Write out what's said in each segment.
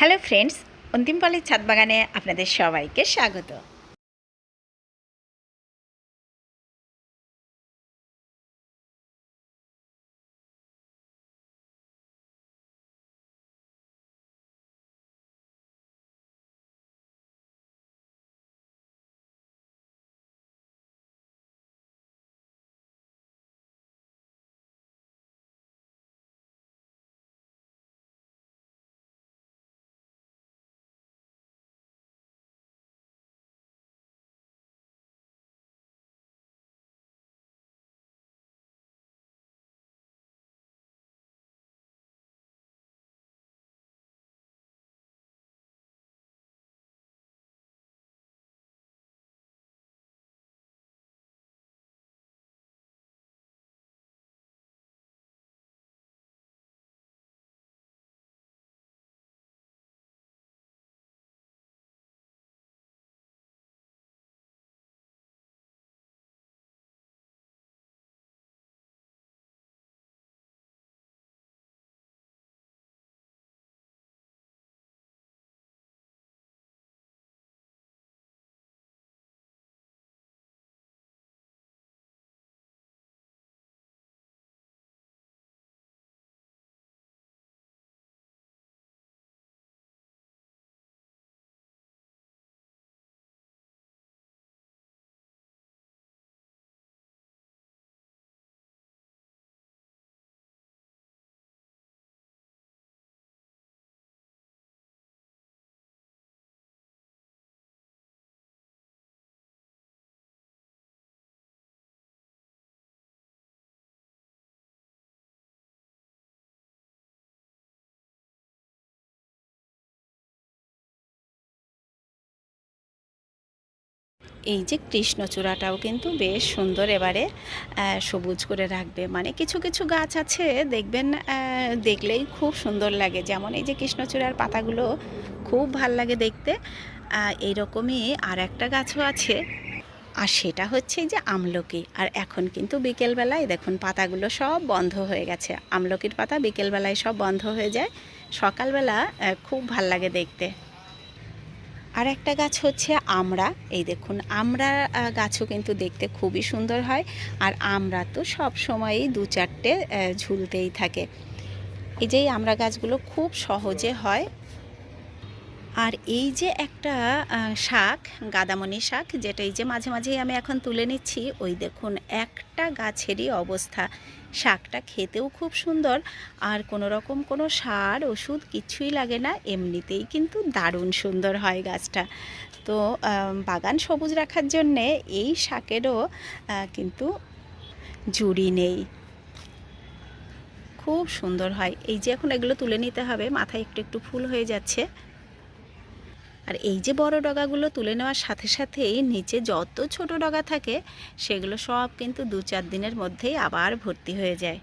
Hello friends অন্তিম পালের ছাদ বাগানে আপনাদের সবাইকে স্বাগত। এই যে কৃষ্ণচূড়াটাও কিন্তু বেশ সুন্দর এবারে সবুজ করে রাখবে। মানে কিছু কিছু গাছ আছে, দেখবেন দেখলেই খুব সুন্দর লাগে। যেমন এই যে কৃষ্ণচূড়ার পাতাগুলো খুব ভালো লাগে দেখতে। এইরকমই আর একটা গাছও আছে। আর সেটা হচ্ছে যে আমলকি। আর এখন কিন্তু বিকেলবেলায় দেখুন পাতাগুলো সব বন্ধ হয়ে গেছে। আমলকির পাতা বিকেলবেলায় সব বন্ধ হয়ে যায়। সকালবেলা খুব ভালো লাগে দেখতে। আর একটা গাছ হচ্ছে আমরা এই দেখুন আমরা গাছও কিন্তু দেখতে খুবই সুন্দর হয়। আর আমরা তো সব সময়ই দু চারটে ঝুলতেই থাকে। এই যে আমরা গাছগুলো খুব সহজে হয়। আর এই যে একটা শাক গাদামনি শাক, যেটা এই যে মাঝে মাঝেই আমি এখন তুলে নিচ্ছি, ওই দেখুন একটা গাছেরই অবস্থা। শাকটা খেতেও খুব সুন্দর, আর কোনো রকম কোনো সার, ওষুধ কিছুই লাগে না, এমনিতেই কিন্তু দারুণ সুন্দর হয় গাছটা। তো বাগান সবুজ রাখার জন্যে এই শাকেরও কিন্তু জুড়ি নেই। খুব সুন্দর হয়। এই যে এখন এগুলো তুলে নিতে হবে, মাথায় একটু একটু ফুল হয়ে যাচ্ছে। আর এই যে বড় ডগাগুলো তুলে নেওয়ার সাথে সাথেই নিচে যত ছোট ডগা থাকে, সেগুলো সব কিন্তু দু চার দিনের মধ্যেই আবার ভর্তি হয়ে যায়।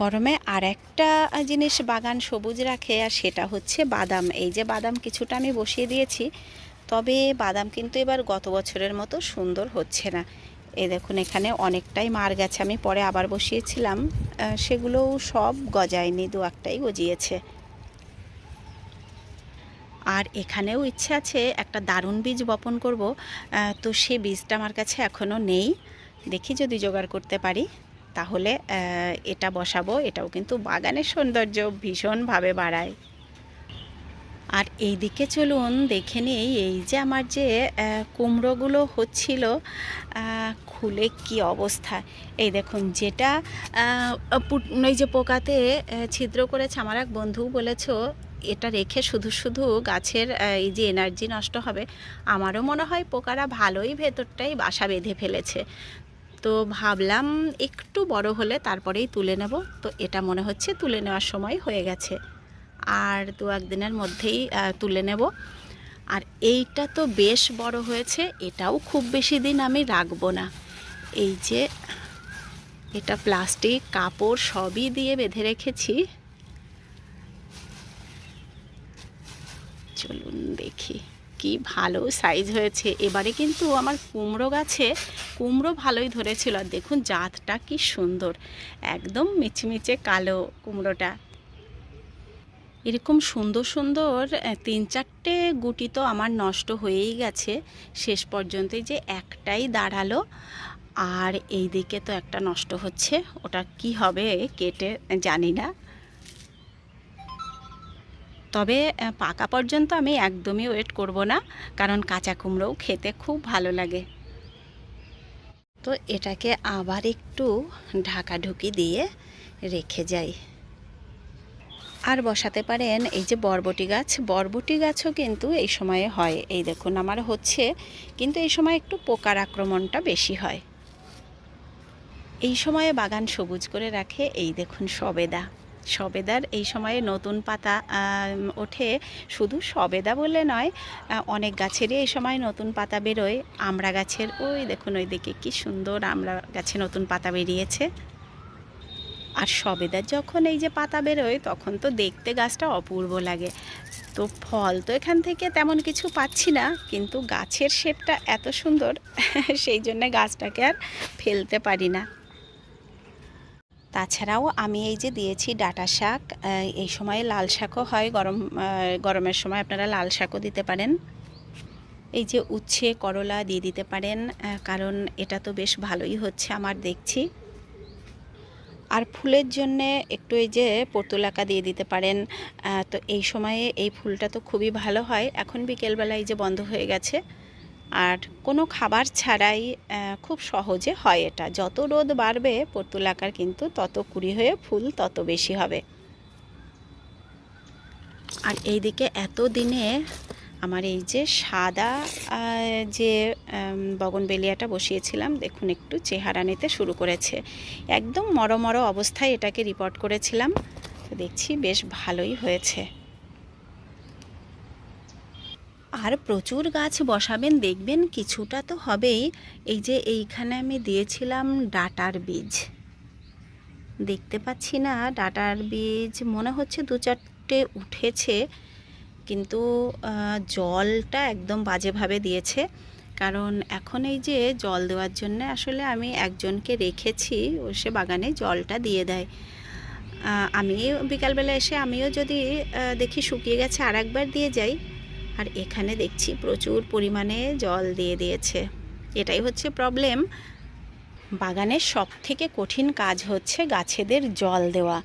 গরমে আর একটা জিনিস বাগান সবুজ রাখে, আর সেটা হচ্ছে বাদাম। এই যে বাদাম কিছুটা আমি বসিয়ে দিয়েছি, তবে বাদাম কিন্তু এবার গত বছরের মতো সুন্দর হচ্ছে না। এ দেখুন, এখানে অনেকটাই মার গেছে। আমি পরে আবার বসিয়েছিলাম সেগুলোও সব গজায়নি, দু একটাই গজিয়েছে। আর এখানেও ইচ্ছে আছে একটা দারুণ বীজ বপন করব। তো সে বীজটা আমার কাছে এখনও নেই। দেখি যদি জোগাড় করতে পারি। তাহলে এটা বসাবো। এটাও কিন্তু বাগানের সৌন্দর্য ভীষণভাবে বাড়ায়। আর এই দিকে চলুন, দেখে নিই এই যে আমার যে কুমড়োগুলো হচ্ছিল খুলে কি অবস্থা। এই দেখুন, যেটা ওই যে পোকাতে ছিদ্র করেছে, আমার এক বন্ধু বলেছ এটা রেখে শুধু শুধু গাছের এই যে এনার্জি নষ্ট হবে, আমারও মনে হয় পোকারা ভালোই ভেতরটাই বাসা বেঁধে ফেলেছে। তো ভাবলাম একটু বড় হলে তারপরেই তুলে নেব। তো এটা মনে হচ্ছে তুলে নেওয়ার সময় হয়ে গেছে। আর দু একদিনের মধ্যেই তুলে নেব। আর এইটা তো বেশ বড় হয়েছে, এটাও খুব বেশি দিন আমি রাখব না। এই যে, এটা প্লাস্টিক, কাপড় সবই দিয়ে বেঁধে রেখেছি। চলুন দেখি। কি ভালো সাইজ হয়েছে। এবারে কিন্তু আমার কুমড়ো গাছে কুমড়ো ভালোই ধরেছিল। আর দেখুন, জাতটা কি সুন্দর। একদম মিচমিচে কালো কুমড়োটা। এরকম সুন্দর সুন্দর তিন চারটে গুটি তো আমার নষ্ট হয়েই গেছে। শেষ পর্যন্ত যে একটাই দাঁড়াল। আর এই দিকে তো একটা নষ্ট হচ্ছে। ওটা কি হবে কেটে জানি না। তবে পাকা পর্যন্ত আমি একদমই ওয়েট করব না, কারণ কাঁচা কুমড়োও খেতে খুব ভালো লাগে। তো এটাকে আবার একটু ঢাকাঢুকি দিয়ে রেখে যাই। আর বসাতে পারেন এই যে বরবটি গাছ, বরবটি গাছও কিন্তু এই সময়ে হয়। এই দেখুন, আমার হচ্ছে, কিন্তু এই সময় একটু পোকার আক্রমণটা বেশি হয়। এই সময়ে বাগান সবুজ করে রাখে, এই দেখুন সবেদা। সবেদার এই সময়ে নতুন পাতা ওঠে। শুধু সবেদা বলে নয় অনেক গাছেরই এই সময় নতুন পাতা বেরোয়। আমড়া গাছের, ওই দেখুন ওই দিকে কি সুন্দর আমড়া গাছে নতুন পাতা বেরিয়েছে। আর সবেদার যখন এই যে পাতা বেরোয়, তখন তো দেখতে গাছটা অপূর্ব লাগে। তো ফল তো এখান থেকে তেমন কিছু পাচ্ছি না, কিন্তু গাছের শেপটা এত সুন্দর, সেই জন্য গাছটাকে আর ফেলতে পারি না। তাছাড়াও আমি এই যে দিয়েছি ডাটা শাক এই সময়ে লাল শাকও হয়, গরম গরমের সময় আপনারা লাল শাকও দিতে পারেন। এই যে উচ্ছে, করলা দিয়ে দিতে পারেন কারণ এটা তো বেশ ভালোই হচ্ছে আমার দেখছি। আর ফুলের জন্যে একটু এই যে পর্তুলাকা দিয়ে দিতে পারেন তো এই সময়ে এই ফুলটা তো খুবই ভালো হয়। এখন বিকেলবেলা এই যে বন্ধ হয়ে গেছে আর কোনো খাবার ছাড়াই খুব সহজে হয় এটা। যত রোদ বাড়বে, পর্তুল আকার কিন্তু তত কুড়ি হয়ে ফুল তত বেশি হবে। আর এইদিকে এত দিনে আমার এই যে সাদা যে বগনবেলিয়াটা বসিয়েছিলাম, দেখুন একটু চেহারা নিতে শুরু করেছে। একদম মরো মরো অবস্থায় এটাকে রিপোর্ট করেছিলাম। তো দেখছি বেশ ভালোই হয়েছে। আর প্রচুর গাছ বসাবেন, দেখবেন কিছুটা তো হবেই। এই যে এইখানে আমি দিয়েছিলাম ডাটার বীজ। দেখতে পাচ্ছি না, ডাটার বীজ মনে হচ্ছে দু চারটে উঠেছে, কিন্তু জলটা একদম বাজেভাবে দিয়েছে। কারণ এখন এই যে জল দেওয়ার জন্য আসলে আমি একজনকে রেখেছি, ও সে বাগানে জলটা দিয়ে দেয়। আমি বিকালবেলা এসে আমিও যদি দেখি শুকিয়ে গেছে আর একবার দিয়ে যাই আর এখানে দেখছি প্রচুর পরিমাণে জল দিয়ে দিয়েছে। এটাই হচ্ছে প্রবলেম বাগানের সব থেকে কঠিন কাজ হচ্ছে গাছেদের জল দেওয়া।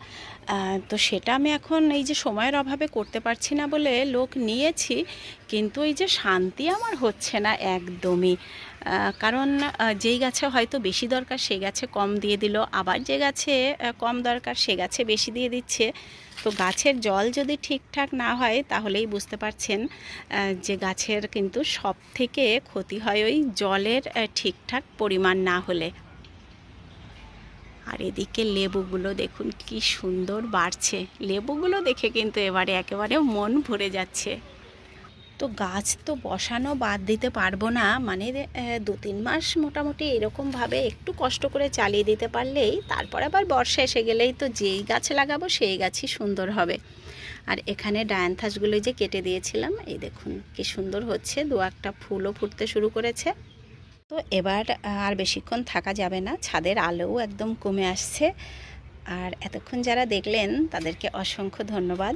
তো সেটা আমি এখন এই যে সময়ের অভাবে করতে পারছি না বলে লোক নিয়েছি, কিন্তু এই যে শান্তি আমার হচ্ছে না একদমই। কারণ যেই গাছে হয়তো বেশি দরকার সেই গাছে কম দিয়ে দিল, আবার যে গাছে কম দরকার সে গাছে বেশি দিয়ে দিচ্ছে। তো গাছের জল যদি ঠিকঠাক না হয়, তাহলেই বুঝতে পারছেন যে গাছের কিন্তু সব থেকে ক্ষতি হয় ওই জলের ঠিকঠাক পরিমাণ না হলে। আর এদিকে লেবুগুলো দেখুন, কি সুন্দর বাড়ছে। লেবুগুলো দেখে কিন্তু এবারে একেবারে মন ভরে যাচ্ছে। তো গাছ তো বসানো বাদ দিতে পারব না। মানে দু তিন মাস মোটামুটি এরকমভাবে একটু কষ্ট করে চালিয়ে দিতে পারলেই তারপর আবার বর্ষা এসে গেলেই তো যেই গাছ লাগাবো সেই গাছই সুন্দর হবে। আর এখানে ডায়ান্থাসগুলো যে কেটে দিয়েছিলাম, এই দেখুন কি সুন্দর হচ্ছে, দু একটা ফুলও ফুটতে শুরু করেছে। তো এবার আর বেশিক্ষণ থাকা যাবে না, ছাদের আলোও একদম কমে আসছে। আর এতক্ষণ যারা দেখলেন তাদেরকে অসংখ্য ধন্যবাদ।